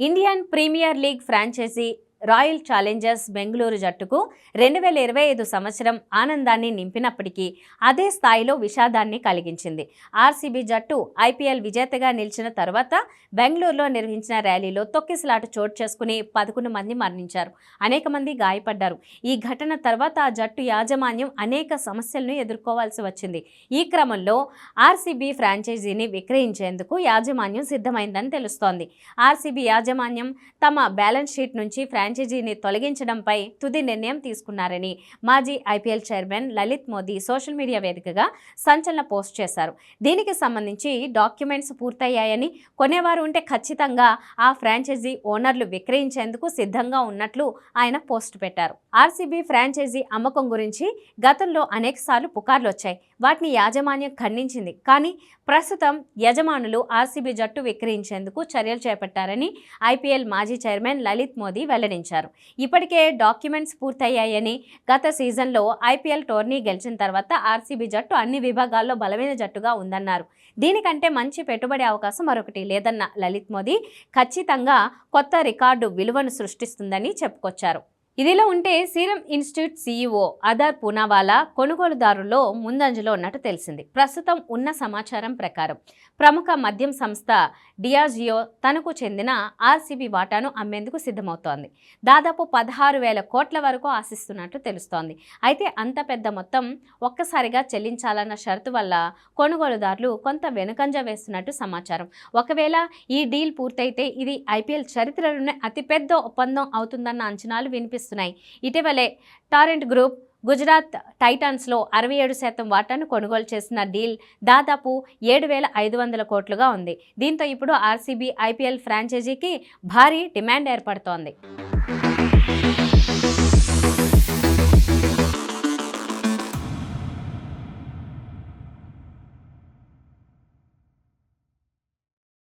Indian Premier League franchise Royal Challengers Bengaluru జట్టుకు రెండు వేల ఇరవై ఐదు సంవత్సరం ఆనందాన్ని నింపినప్పటికీ అదే స్థాయిలో విషాదాన్ని కలిగించింది. ఆర్సీబీ జట్టు ఐపీఎల్ విజేతగా నిలిచిన తర్వాత బెంగళూరులో నిర్వహించిన ర్యాలీలో తొక్కిసలాట చోటు చేసుకుని పదకొండు మంది మరణించారు. అనేక మంది గాయపడ్డారు. ఈ ఘటన తర్వాత ఆ జట్టు యాజమాన్యం అనేక సమస్యలను ఎదుర్కోవాల్సి వచ్చింది. ఈ క్రమంలో ఆర్సీబీ ఫ్రాంచైజీని విక్రయించేందుకు యాజమాన్యం సిద్ధమైందని తెలుస్తోంది. ఆర్సీబీ యాజమాన్యం తమ బ్యాలెన్స్ షీట్ నుంచి ఫ్రాంచైజీని తొలగించడంపై తుది నిర్ణయం తీసుకున్నారని మాజీ IPL chairman Lalit Modi social media వేదికగా సంచలన పోస్ట్ చేశారు. దీనికి సంబంధించి డాక్యుమెంట్స్ పూర్తయ్యాయని కొనేవారు ఉంటే ఖచ్చితంగా ఆ ఫ్రాంచైజీ ఓనర్లు విక్రయించేందుకు సిద్ధంగా ఉన్నట్లు ఆయన పోస్ట్ పెట్టారు. ఆర్సీబీ ఫ్రాంచైజీ అమ్మకం గురించి గతంలో అనేకసార్లు పుకార్లు వచ్చాయి వాటిని యాజమాన్యం ఖండించింది. కానీ ప్రస్తుతం యజమానులు ఆర్సీబీ జట్టు విక్రయించేందుకు చర్యలు చేపట్టారని ఐపీఎల్ మాజీ చైర్మన్ లలిత్ మోదీ వెల్లడించారు. ఇప్పటికే డాక్యుమెంట్స్ పూర్తయ్యాయని గత సీజన్లో ఐపీఎల్ టోర్నీ గెలిచిన తర్వాత ఆర్సీబీ జట్టు అన్ని విభాగాల్లో బలమైన జట్టుగా ఉందన్నారు. దీనికంటే మంచి పెట్టుబడి అవకాశం మరొకటి లేదన్న లలిత్ మోదీ ఖచ్చితంగా కొత్త రికార్డు విలువను సృష్టిస్తుందని చెప్పుకొచ్చారు. ఇదిలా ఉంటే Serum Institute CEO Adar Poonawalla కొనుగోలుదారుల్లో ముందంజలో ఉన్నట్టు తెలిసింది. ప్రస్తుతం ఉన్న సమాచారం ప్రకారం ప్రముఖ మద్యం సంస్థ డియాజియో తనకు చెందిన ఆర్సీబీ వాటాను అమ్మేందుకు సిద్ధమవుతోంది. దాదాపు పదహారు వేల కోట్ల వరకు ఆశిస్తున్నట్టు తెలుస్తోంది. అయితే అంత పెద్ద మొత్తం ఒక్కసారిగా చెల్లించాలన్న షరతు వల్ల కొనుగోలుదారులు కొంత వెనుకంజ వేస్తున్నట్టు సమాచారం. ఒకవేళ ఈ డీల్ పూర్తయితే ఇది ఐపీఎల్ చరిత్రలోనే అతిపెద్ద ఒప్పందం అవుతుందన్న అంచనాలు వినిపిస్తున్నాయి. ఇటీవలే టారెంట్ గ్రూప్ గుజరాత్ టైటాన్స్లో అరవై ఏడు శాతం వాటాను కొనుగోలు చేసిన డీల్ దాదాపు ఏడు వేల ఐదు వందల కోట్లుగా ఉంది. దీంతో ఇప్పుడు ఆర్సీబీ ఐపీఎల్ ఫ్రాంచైజీకి భారీ డిమాండ్ ఏర్పడుతోంది.